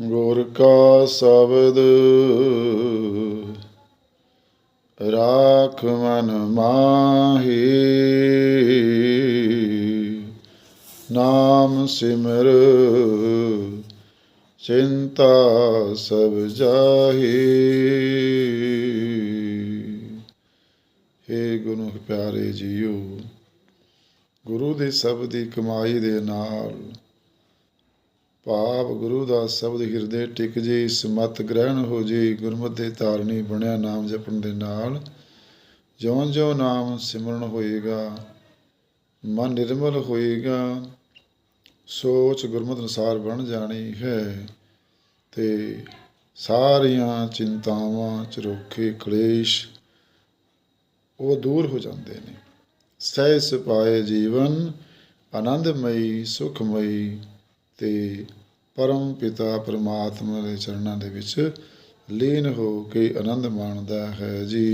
ਗੁਰ ਕਾ ਸ਼ਬਦ ਰਾਖ ਮਨ ਮਾਹੀ ਨਾਮ ਸਿਮਰ ਚਿੰਤਾ ਸਭ ਜਾਹੀ। ਏ ਗੁਰੂ ਪਿਆਰੇ ਜੀਓ, ਗੁਰੂ ਦੇ ਸ਼ਬਦ ਦੀ ਕਮਾਈ ਦੇ ਨਾਲ ਭਾਵ ਗੁਰੂ ਦਾ ਸ਼ਬਦ ਹਿਰਦੇ ਟਿਕ ਜੇ ਸਮਤ ਗ੍ਰਹਿਣ ਹੋ ਜੇ, ਗੁਰਮਤਿ ਦੇ ਧਾਰਨੀ ਬਣਿਆ ਨਾਮ ਜਪਣ ਦੇ ਨਾਲ। ਜਿਉਂ ਜਿਉਂ ਨਾਮ ਸਿਮਰਨ ਹੋਏਗਾ, ਮਨ ਨਿਰਮਲ ਹੋਏਗਾ, ਸੋਚ ਗੁਰਮਤਿ ਅਨੁਸਾਰ ਬਣ ਜਾਣੀ ਹੈ। ਤੇ ਸਾਰੀਆਂ ਚਿੰਤਾਵਾਂ ਚਰੋਖੇ ਕਲੇਸ਼ ਉਹ ਦੂਰ ਹੋ ਜਾਂਦੇ ਨੇ। ਸਹਿ ਸੁਪਾਏ ਜੀਵਨ ਆਨੰਦਮਈ, ਸੁਖਮਈ ਤੇ ਪਰਮ ਪਿਤਾ ਪਰਮਾਤਮਾ ਦੇ ਚਰਨਾਂ ਦੇ ਵਿੱਚ ਲੀਨ ਹੋ ਕੇ ਆਨੰਦ ਮਾਣਦਾ ਹੈ ਜੀ।